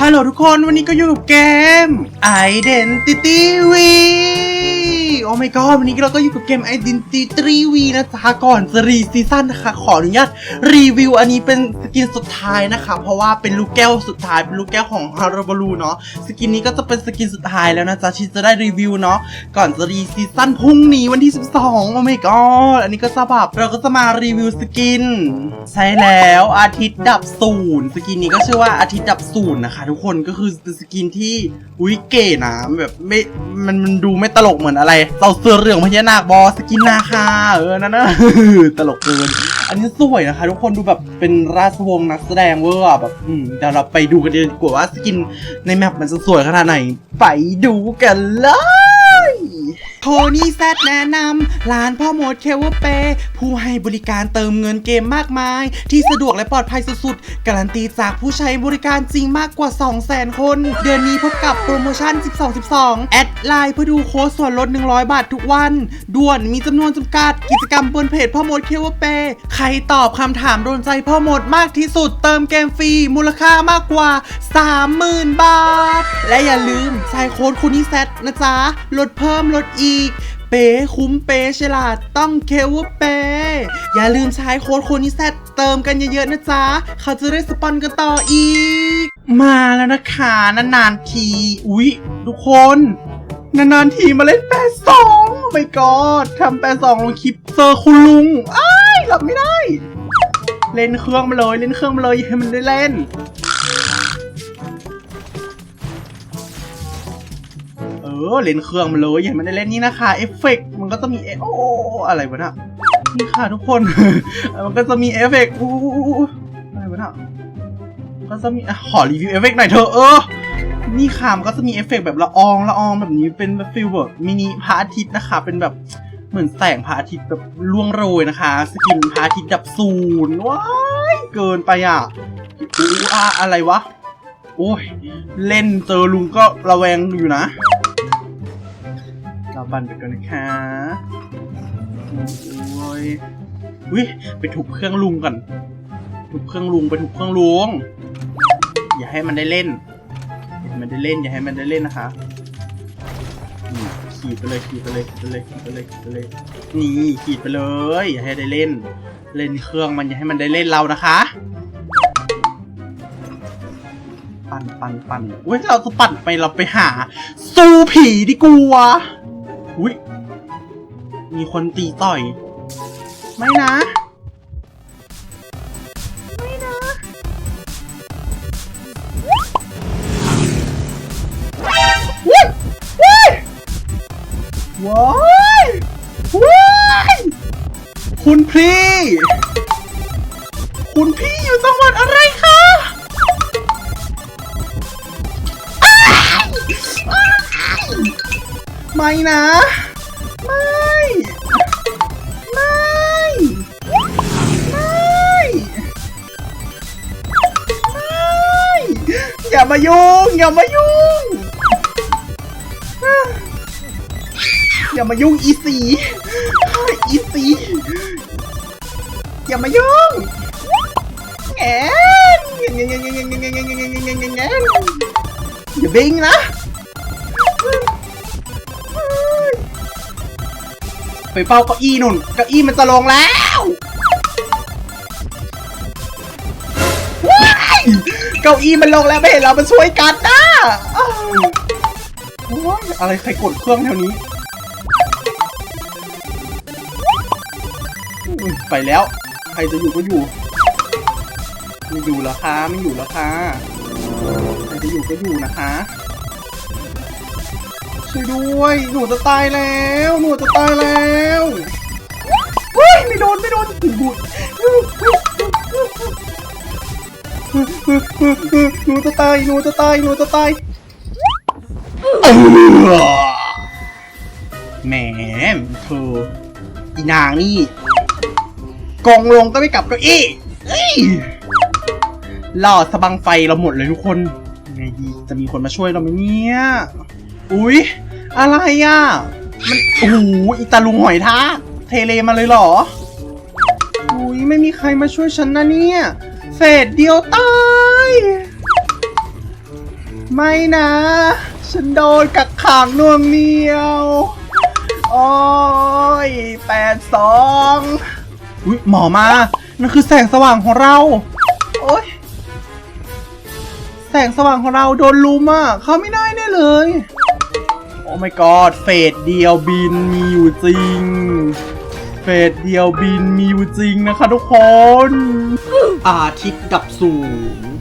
ฮัลโหลทุกคนวันนี้ก็อยู่กับเกม Identity Week โอ้ my god วันนี้เราก็อยู่กับเกม Identity V นะจ๊ะก่อนรีซีซั่นนะคะ ขออนุญาตรีวิวอันนี้เป็นสกินสุดท้ายนะคะ เพราะว่าเป็นลูกแก้วสุดท้าย เป็นลูกแก้วของฮาราบารูเนาะสกินนี้ก็จะเป็นสกินสุดท้ายแล้วนะจ๊ะที่จะได้รีวิวเนาะก่อนรีซีซั่นพรุ่งนี้วันที่ 12 โอ้ my god อันนี้ก็จะแบบเราก็จะมารีวิวสกิน ใช่แล้วอาทิตย์ดับศูนย์สกินนี้ก็ชื่อว่าอาทิตย์ดับศูนย์นะคะ ทุกคนก็คือเป็นสกินที่อุ้ยเก๋นะแบบไม่มันมันดูไม่ตลกเหมือนอะไรเราเสือเรืองพญานาคบอสกินนาคาเออนั่นนะตลกเกิน อันนี้สวยนะคะ ทุกคนดูแบบเป็นราชวงศ์นักแสดงเวอร์แบบอืมเดี๋ยวเราไปดูกันดีกว่าว่าสกินในแมปมันจะสวยขนาดไหน ไปดูกันเลย โทนี่แซดแนะนำร้านพ่อมดเคเวอร์เป ผู้ให้บริการเติมเงินเกมมากมาย ที่สะดวกและปลอดภัยสุดๆ การันตีจากผู้ใช้บริการจริงมากกว่า 200,000 คน เดือนนี้พบกับโปรโมชั่น 12-12 แอดไลน์เพื่อดูโค้ดส่วนลด 100 บาททุกวัน ด่วนมีจำนวนจำกัดกิจกรรมบนเพจพ่อมดเคเวอร์เป ใครตอบคำถามโดนใจพ่อมดมากที่สุด เติมเกมฟรีมูลค่ามากกว่า 30,000 บาท และอย่าลืมใช้โค้ดคูนี่แซดนะจ๊ะลดเพิ่มลดอีก เป๊คุ้มเป๊ฉลาดต้องเคเวอร์เปอย่าลืมใช้โค้ดโคนี่แซดเติมกันเยอะๆนะจ๊ะ เขาจะได้สปอนกันต่ออีก มาแล้วนะคะนานๆที อุ๊ย ทุกคน นานๆทีมาเล่นแปดสองไม่กอดทำแปดสองลงคลิปเจอคุณลุงอ้ายหลับไม่ได้ เล่นเครื่องมาเลยเล่นเครื่องมาเลยให้มันได้เล่น อเล่นเครื่องมาเลยอย่าให้มันได้เล่นนี่นะคะเอฟเฟกต์มันก็จะมีเอโออะไรวะน่ะนี่ค่ะทุกคน มันก็จะมีเอฟเฟกต์อู้อะไรวะน่ะมันก็จะมีอะขอรีวิวเอฟเฟกต์หน่อยเถอะเออนี่ค่ะมันก็จะมีเอฟเฟกต์แบบละอองละอองแบบนี้เป็นแบบฟิลแบบมินิพระอาทิตย์นะคะ เป็นแบบเหมือนแสงพระอาทิตย์แบบล่วงโรยนะคะสกินพระอาทิตย์ดับศูนย์ว้ายเกินไปอะอู้อะอะไรวะโอ้ยเล่นเจอลุงก็ระแวงอยู่นะ บันไปก่อนนะคะโอ้ยวิไปถูกเครื่องลุงก่อนถูกเครื่องลุงไปถูกเครื่องลุง อย่าให้มันได้เล่นอย่าให้มันได้เล่น อย่าให้มันได้เล่นนะคะนี่ขีดไปเลยขีดไปเลยขีดไปเลยขีดไปเลยขีดไปเลย นี่ขีดไปเลย อย่าให้ได้เล่น เล่นเครื่องมันอย่าให้มันได้เล่นเรานะคะ ปั่นปั่นปั่นเว้ยเราจะปั่นไปเราไปหา สู้ผีดีกว่า อุ้ยมีคนตีต่อย ไม่นะ ไม่นะ ว้ายว้ายว้ายว้ายคุณพี่ คุณพี่อยู่จังหวัดอะไรคะ ไม่นะไม่ไม่ ไม่ ไม่ อย่ามายุ่ง อย่ามายุ่ง อย่ามายุ่งอีสี อีสี อย่ามายุ่งแอนอย่าบิงนะ ไปเฝ้าเก้าอี้นุ่นเก้าอี้มันจะลงแล้วว้ายเก้าอี้มันลงแล้วไม่เห็นเรามาช่วยกันนะอ้าวโอ้ยอะไรใครกดเครื่องแถวนี้ ไปแล้ว ใครจะอยู่ก็อยู่ไม่อยู่แล้วค่ะไม่อยู่แล้วค่ะใครจะอยู่ก็อยู่นะคะ ช่วยด้วย หนูจะตายแล้ว หนูจะตายแล้วเฮ้ยไม่โดนไม่โดนบุดหนูจะตายหนูจะตายหนูจะตายแหมเธออีนางนี่กองลงก็ไม่กลับเก้าอี้เอ้ล่อสะบังไฟเราหมดเลยทุกคนไงดีจะมีคนมาช่วยเราไหมเนี่ย อุ๊ย อะไรอะ มันโอ้โหอีตาลุงหอยทากเทเลมาเลยเหรอ อุ๊ย ไม่มีใครมาช่วยฉันนะเนี่ยเศษเดียวตาย ไม่นะ ฉันโดนกักขังน่วงเหนียว โอ้ยแปดสองอุ้ยหมอมา นั่นคือแสงสว่างของเรา โอ้ยแสงสว่างของเราโดนลุมอะ เขาไม่ได้แน่เลย my god เฟสเดียวบินมีอยู่จริง เฟสเดียวบินมีอยู่จริงนะคะทุกคน อาทิตย์ดับสูง